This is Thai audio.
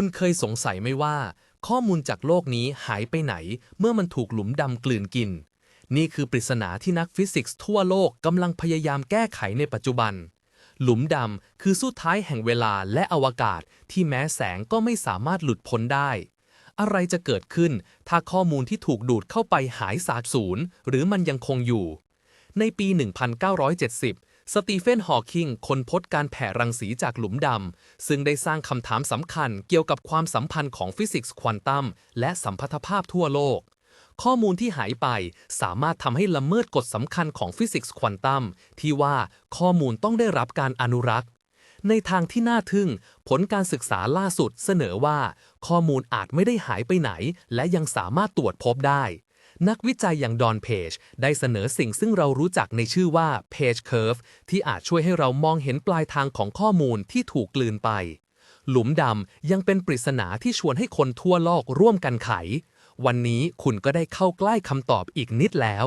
คุณเคยสงสัยไหมว่า ข้อมูลจากโลกนี้หายไปไหน เมื่อมันถูกหลุมดำกลืนกิน นี่คือปริศนาที่นักฟิสิกส์ทั่วโลกกำลังพยายามแก้ไขในปัจจุบัน หลุมดำคือสุดท้ายแห่งเวลาและอวกาศที่แม้แสงก็ไม่สามารถหลุดพ้นได้ อะไรจะเกิดขึ้น ถ้าข้อมูลที่ถูกดูดเข้าไปหายสาบสูญหรือมันยังคงอยู่ ในปี 1970 สตีเฟน ฮอว์กิงคนพบการแผ่รังสีจากหลุมดำ ซึ่งได้สร้างคำถามสำคัญเกี่ยวกับความสัมพันธ์ของฟิสิกส์ควอนตัมและสัมพัทธภาพทั่วโลก ข้อมูลที่หายไปสามารถทำให้ละเมิดกฎสำคัญของฟิสิกส์ควอนตัมที่ว่าข้อมูลต้องได้รับการอนุรักษ์ ในทางที่น่าทึ่ง ผลการศึกษาล่าสุดเสนอว่า ข้อมูลอาจไม่ได้หายไปไหน และยังสามารถตรวจพบได้ นักวิจัยอย่างดอนเพจได้เสนอสิ่งซึ่งเรารู้จักในชื่อว่า Page Curve ที่อาจช่วยให้เรามองเห็นปลายทางของข้อมูลที่ถูกกลืนไป หลุมดำยังเป็นปริศนาที่ชวนให้คนทั่วโลกร่วมกันไข วันนี้คุณก็ได้เข้าใกล้คำตอบอีกนิดแล้ว